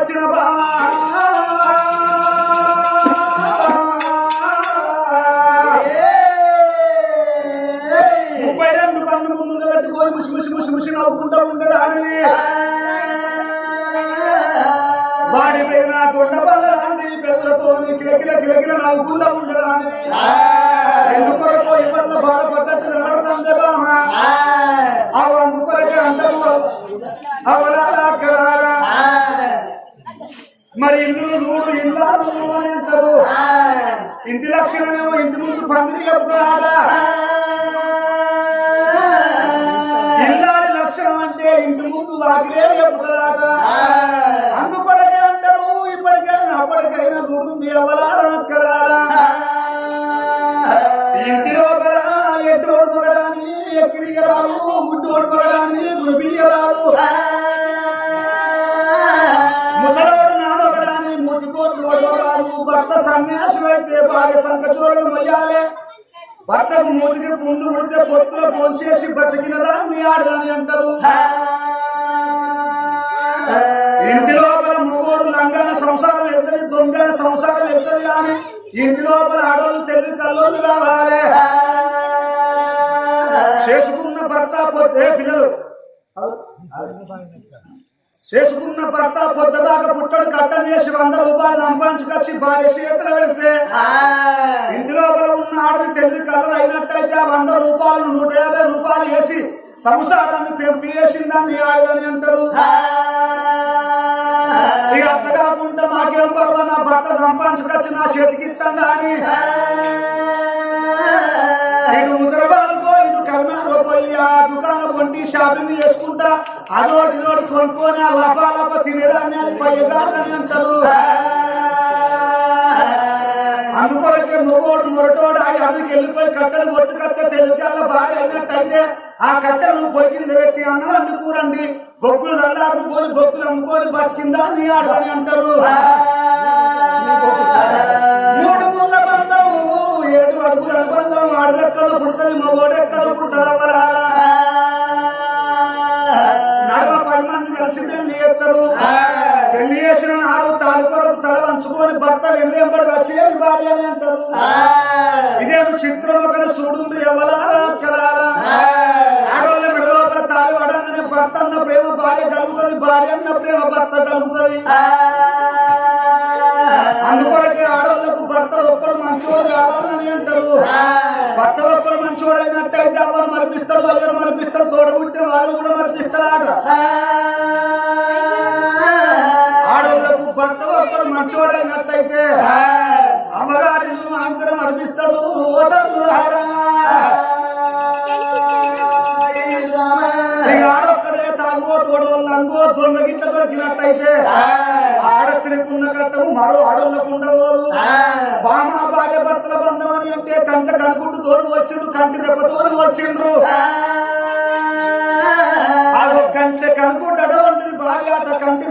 వచ్చిన బా ముప్పై రెండు కన్ను ముందు పెట్టుకొని ముసి ముసి ముసి ముసి నవ్వుకుంటూ ఉండదు అని వాడి పైన దొండ బల్ల లాంటి పెద్దలతో కిలకిల కిలకిల నవ్వుకుంటూ ఉండదు అని ఎందుకొరకు ఎవరిలో బాధపడ్డట్టు కనబడతాం కదా. అవి అందుకొరకే అందరూ అవలాలా మరి ఇందులో నూరు ఇల్లాలు అని అంటారు ఇంటి లక్షణమేమో ఇంటి ముందు పందిరి చెప్తారా ఇల్లాలి లక్షణం అంటే ఇంటి ముందు వాకిలే చెప్తారాట అందుకొరకే అంటారు ఇప్పటికైనా అప్పటికైనా చూడు ఎవలారా కరాలా ఇంటి లోపల ఎట్టోడు పగడాని ఎక్కిరియరాలు గుడ్డోడు పగడాని గుడిపియరాలు ముసలోడు సన్యాసి అయితే భార్య సంకచూరలు మొయ్యాలే. భర్తకు మూతికి పుండు ఉంటే పొత్తులో పొంచేసి బతికిన దాన్ని ఆడదని అంటారు. ఇంటి లోపల మూగోడు లంగాన సంసారం వెళ్తుంది దొంగన సంసారం వెళ్తుంది కానీ ఇంటి లోపల ఆడోళ్ళు తెలివి కల్లోళ్ళు కావాలి. చేసుకున్న భర్త పొద్దే పిల్లలు. చేసుకున్న భర్త పొద్దుదాకా పుట్టడు కట్టం చేసి వంద రూపాయలు సంపాదించుకొచ్చి భార్య చేతులు పెడితే ఇంటి లోపల ఉన్న ఆడది తెలివి కలర్ అయినట్టయితే ఆ వంద రూపాయలు నూట యాభై రూపాయలు వేసి సంసారాన్ని పెంపి వేసిందని ఆడదని అంటారు. ఇక అట్లా కాకుండా మాకేం పర్వ నా భర్త సంపాదించుకొచ్చి నా చేతికి ఇస్తాడా అని. ఇటు హుజరాబాద్కో ఇటు కర్నాటక పోయి ఆ దుకాణం వంటి షాపింగ్ చేసుకుంటా అదోటి ఇదోటి కొనుక్కొని ఆ లప తినేదాన్ని అది పైగాడని అంటారు. అందుకొరకే మొగోడు మొరటోడు ఆ అడవికి వెళ్ళిపోయి కట్టెలు కొట్టుకొస్తే తెలుగు భార్య వెళ్ళినట్టయితే ఆ కట్టెలు పొయ్యి కింద పెట్టి అన్నం అందుకూరండి బొగ్గులు దళ్ళారు పోని బొగ్గులు అమ్ముకొని బతికిందా నీ ఆడదని అంటారు. మూడు ముళ్ళ బంధం ఏడు అడుగుల బంధం ఆడదెక్కలు పుడతది మొగోడెక్కలు పుడతాడు మంది కలిసి చేస్తారు? పెళ్ళి చేసిన నాడు తాలూకొరకు తల వంచుకొని భర్త వెంబడి వచ్చేది భార్య అని అంటారు ఇదేమి చిత్రం ఒకరు చూడు ఎవలారా అక్కలారా తాలి భర్త అన్న ప్రేమ భార్య కలుగుతుంది భార్య అన్న ప్రేమ భర్త అందుకొరకే ఆడవాళ్ళకు భర్త ఒక్కడు మంచోడు కావాలని అంటారు. భర్త ఒక్కడు మంచోడు అయినట్టయితే అవ్వను మరిపిస్తాడు అల్లుడు మరిపిస్తాడు తోడబుట్టే వాళ్ళు కూడా మరిపిస్తాడు ఆట దొరికినట్టయితే ఆడ తిరుగున్న కట్టము మరో ఆడోళ్ళకు ఉండవోరు. బామ భార్య భర్తల బంధం అని అంటే కంట కనుకుంటూ తోడు వచ్చిండ్రు కంటి రెప్ప తోడు వచ్చిండ్రు కంట్ల కనుకుంటాడో ఉంటుంది భార్య అట కంటి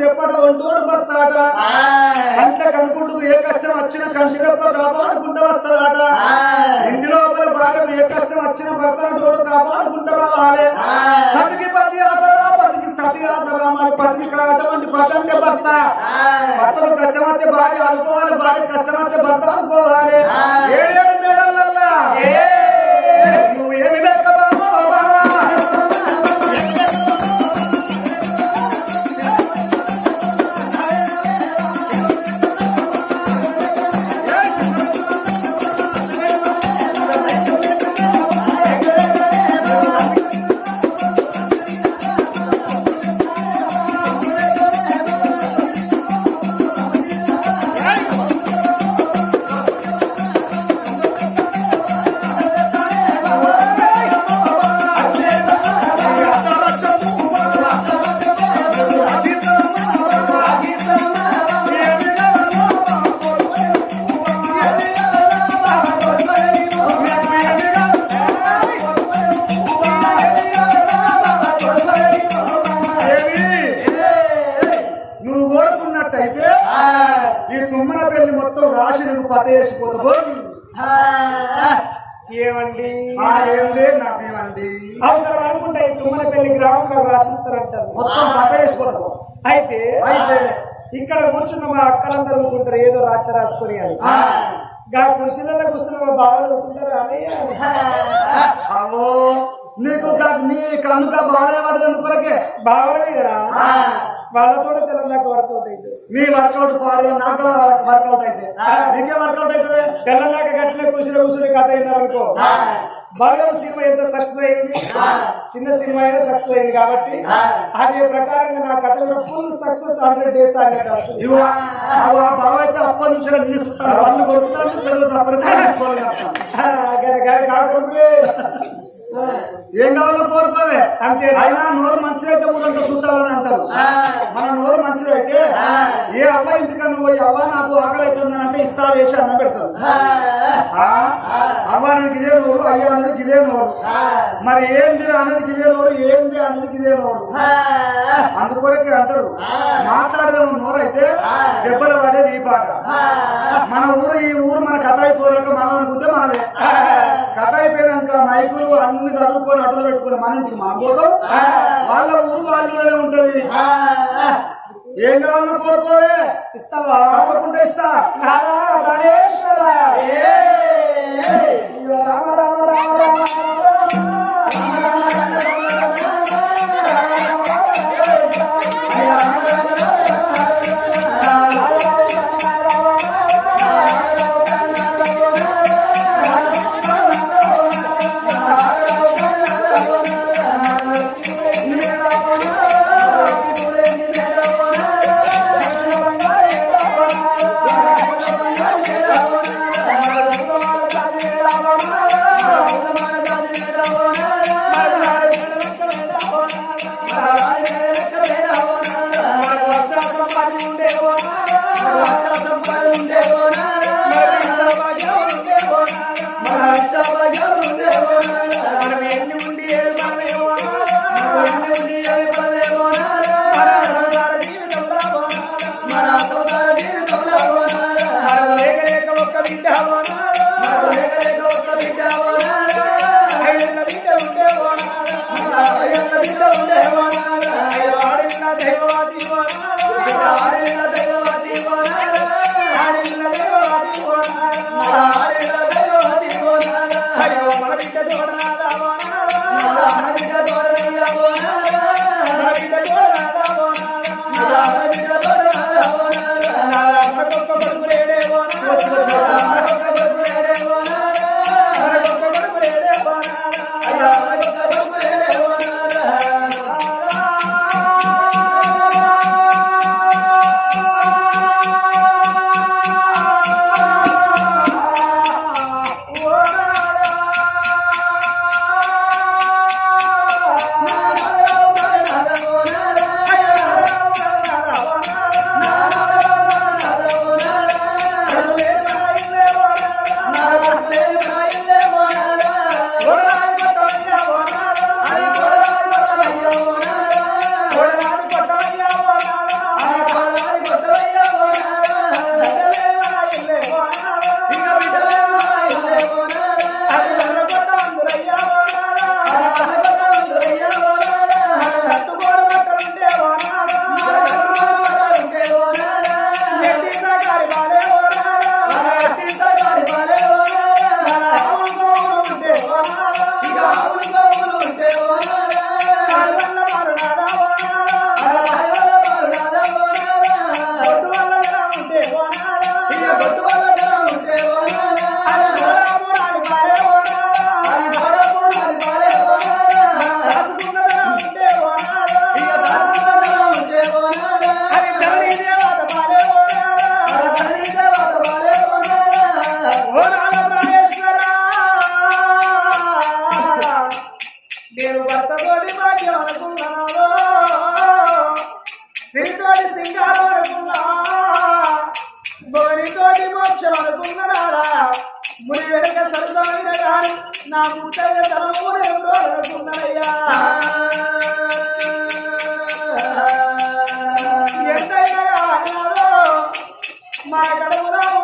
తోడు భర్త అట కంట్ల కనుకుంటూ ఏ కష్టం వచ్చిన కంటి రెప్ప కాపాడుకుంటూ వస్తాడట ఇంటి లోపల భార్యకు ఏ కష్టం వచ్చిన భర్తను తోడు కాపాడుకుంటూ రావాలి. సతికి పతి ఆసరా పతికి సతి ఆసరా మరి పతికి అటువంటి పతండి భర్త. భర్తకు కష్టమైతే భార్య అనుకోవాలి భార్య కష్టమైతే భర్త అనుకోవాలి. ఏడేడు అక్కలందరూ కూర్చుంటారు ఏదో రాత్రి రాసుకొని అని. గా కుర్చీలలో కూర్చున్న మా కూర్చుంటారు అన్నయ్య అవో నీకు నీ కన్నుక బాగా పడదు కొరకే? బావల మీదరా వాళ్ళతో తెలంగాణ వరకు అవుతుంది నీ వర్కౌట్ పాడే నాకు వర్కౌట్ అయితే. నీకే వర్కౌట్ అవుతుంది? తెలంగాణ గట్టిన కూర్చుని కూర్చుని కథ విన్నారనుకో బలగం సినిమా ఎంత సక్సెస్ అయింది? చిన్న సినిమా అయినా సక్సెస్ అయింది కాబట్టి అదే ప్రకారంగా నా కథ కూడా ఫుల్ సక్సెస్ హండ్రెడ్ డేస్ అయితే అప్పటి నుంచి నిన్ను చుట్టాను వాళ్ళు కొడుతాను పిల్లలు తప్పని కాకుండా ఏం కావాలో కోరుకోవే. అంతేనా? అయినా నోరు మంచిది అయితే ఊరంతా చుట్టాలని అంటారు. మన నోరు మంచిది అయితే ఏ అవ్వ ఇంటికన్నా పోయి అవ్వ నాకు ఆకలి అవుతుందని అంటే ఇస్తారు వేసి అన్న పెడతారు. ఆ? అవ్వ అనేది గిదే నోరు అయ్య అనేది గిదే నోరు. మరి ఏంది అనేది గిదే నోరు ఏంది అనేది గిదే నోరు? అందుకొరకే అంటారు. మాట్లాడడం నోరు అయితే దెబ్బలు పడేది ఈ పాట. మన ఊరు ఈ ఊరు మన కథ అయిపోయాక మనం అనుకుంటే మనదే. కథ అయిపోయాక మైకులు అన్ని చదువుకొని అడ్డలు పెట్టుకొని మన ఇంటికి మనం పోతాం? వాళ్ళ ఊరు వాళ్ళ ఊరే ఉంటది. ఏం కావాలో కోరుకోవే? ఇస్తావా? ఇస్తా. రామ రామ రామ రామ. మా గడవరావు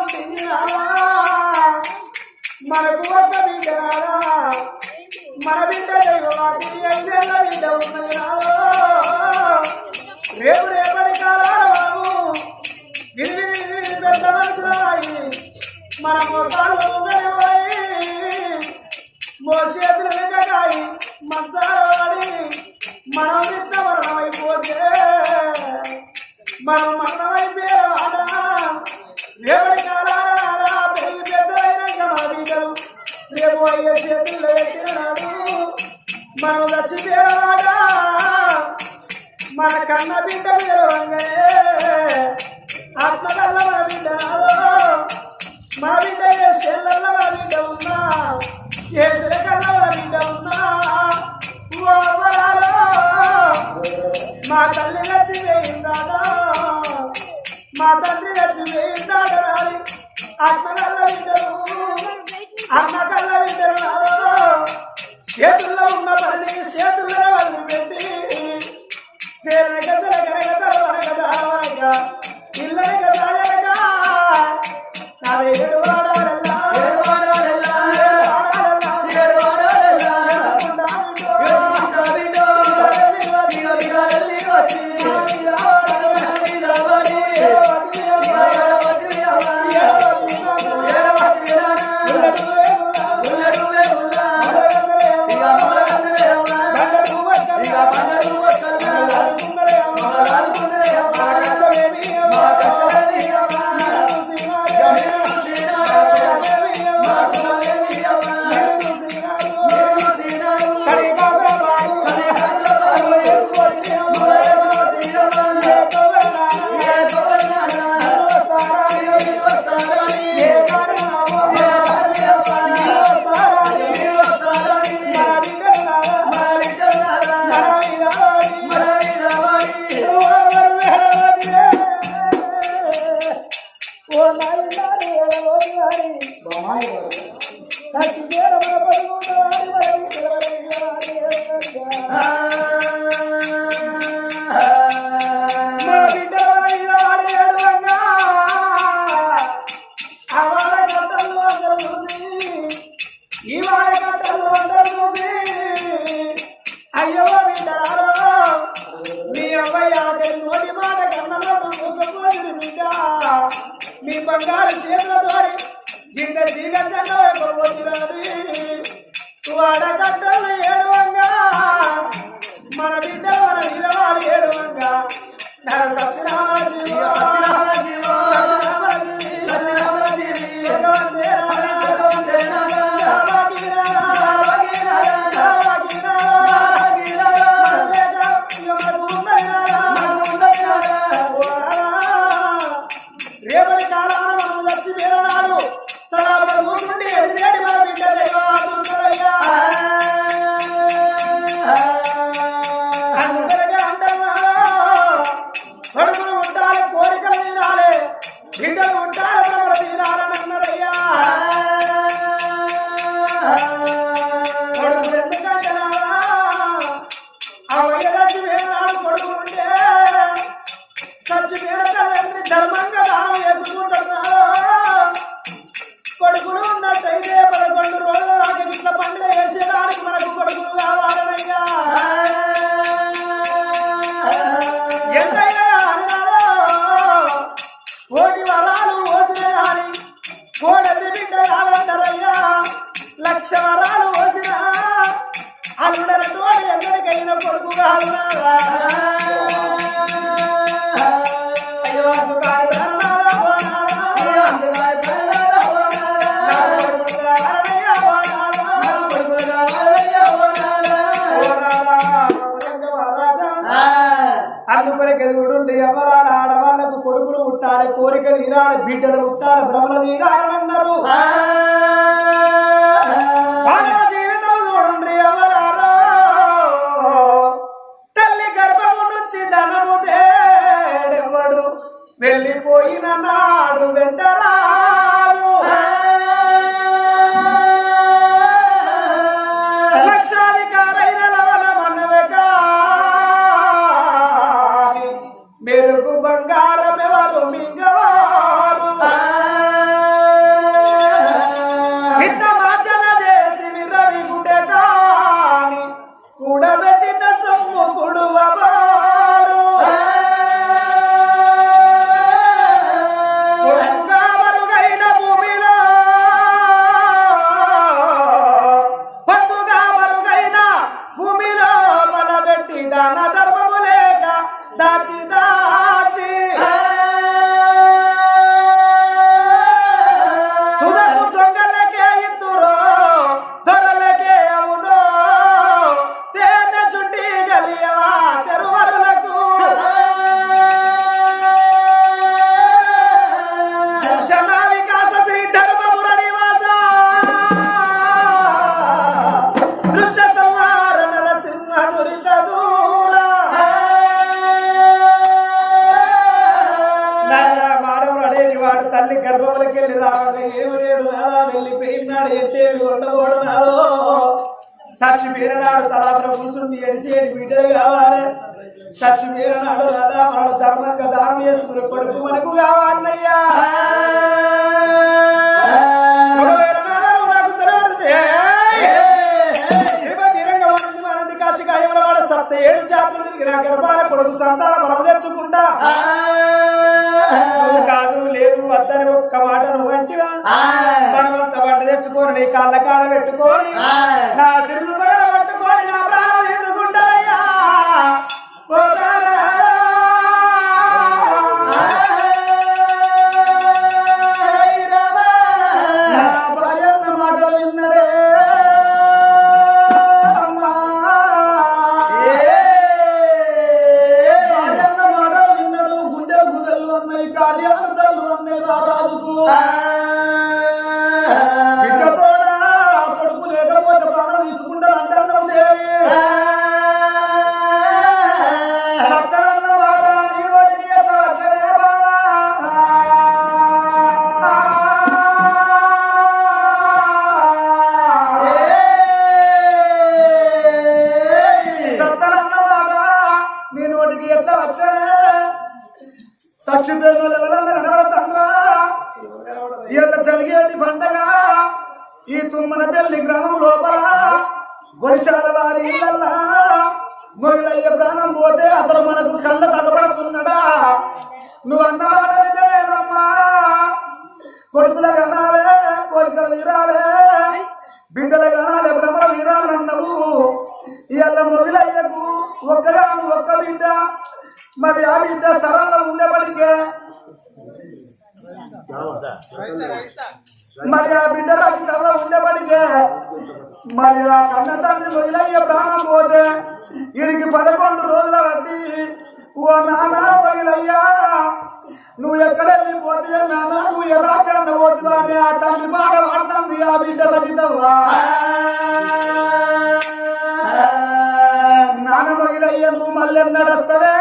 ఉంటే ఎవరాల ఆడవాళ్ళకు కొడుకులు ఉంటారు కోరికలు ఇరాలి బిడ్డలు ఉంటారు భ్రమల తీరాలన్నారు జీవితం తల్లి వెళ్ళిపోయిన నాడు వెంటరా మరి ఆ బిడ్డ రక్షితంలో ఉండేప్పటికే మరి ఆ కన్న తండ్రి మొదలయ్యే ప్రాణం పోతే వీడికి పదకొండు రోజుల బట్టి ఓ నానా మొదలయ్యా నువ్వు ఎక్కడ వెళ్ళిపోతే నానా నువ్వు ఎలా కన్న పోతున్నా అని ఆ తండ్రి మాట వాడుతుంది ఆ బిడ్డ రక్షితవ్వా నాన్న మొదలయ్య నువ్వు మళ్ళీ నడస్తవే.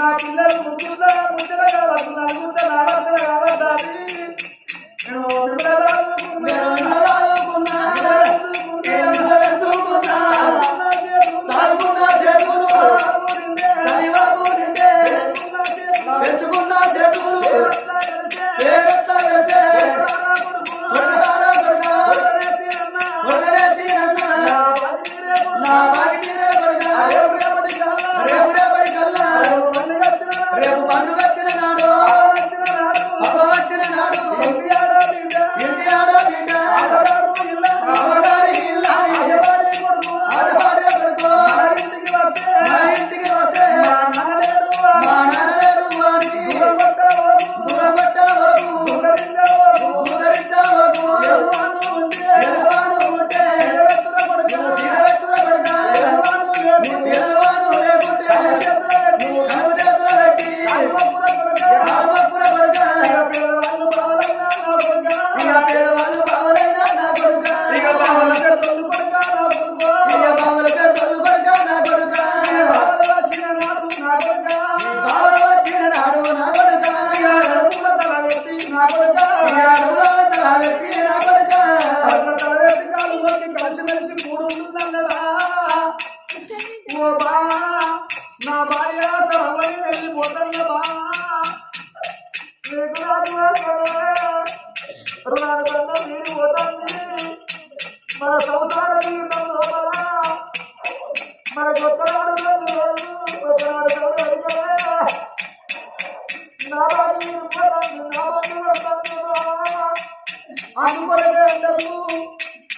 నా పిల్లలు ముగ్గురు ముచ్చటగా వస్తున్నారు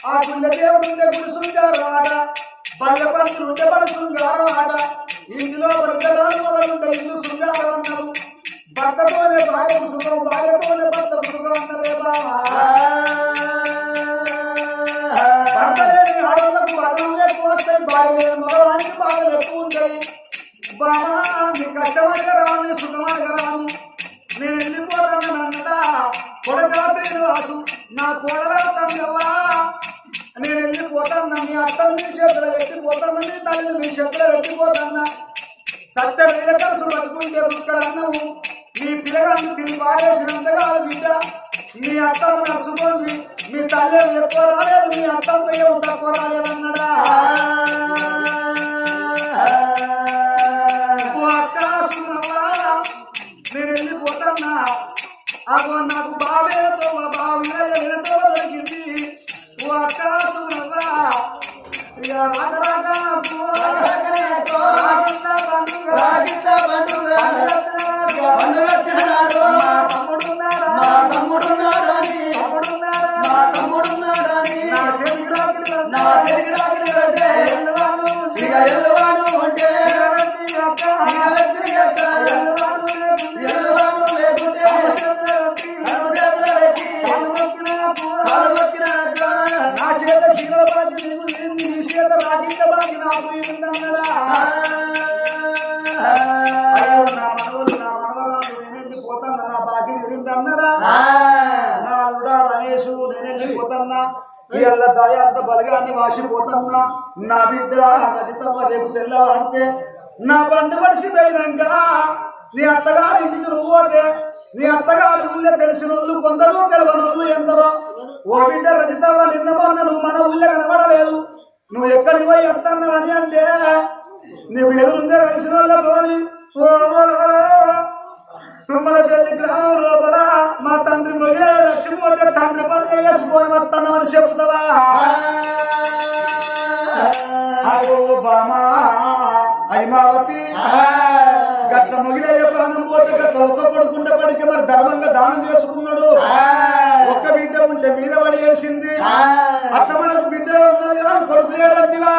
ఆ గుండె దేవుడు ఆట బల్ల పంతులు ఉండే మన ఆట ఇందులో వృద్ధరాలు మొదలుంటారు ఇల్లు శృంగారం అంటారు భర్తతోనే భార్యకు సుఖం భార్యతోనే భర్తకు సుఖం అంటారే బాబా నెల కలుసు బతుకుంటే ఒక్కడన్నా ఉన్నా వీళ్ళ దయ అంత బలగాన్ని వాసిపోతున్నా నా బిడ్డ రజితమ్మ రేపు తెల్లవారితే నా పండు పడిసిపోయినాక నీ అత్తగారు ఇంటికి నువ్వు నీ అత్తగారు ఊళ్ళే తెలిసిన వాళ్ళు కొందరు తెలవని వాళ్ళు ఎందరో. ఓ బిడ్డ రజితమ్మ నిన్నమన్న నువ్వు మన ఊళ్ళే కనబడలేదు. నువ్వు ఎక్కడికి పోయి వస్తున్నావని అంటే నువ్వు ఎదురుందే కలిసిన వాళ్ళతో తుమ్మలపల్లి గ్రామం లోపల మా తండ్రి మొయ్యే లక్ష్మణ్ గారు తండ్రి పని వేసుకొని వస్తున్నామని చెప్తావా హైమావతి గట్ల మొగిలయ్య ప్రాణం పోతే గట్ల ఒక్క కొడుకుండేపటికి మరి ధర్మంగా దానం చేసుకున్నాడు. ఒక్క బిడ్డ ఉంటే మీద పడి వేసింది అట్లా మనకు బిడ్డ ఉన్నది కదా కొడుకు లేడంటివా?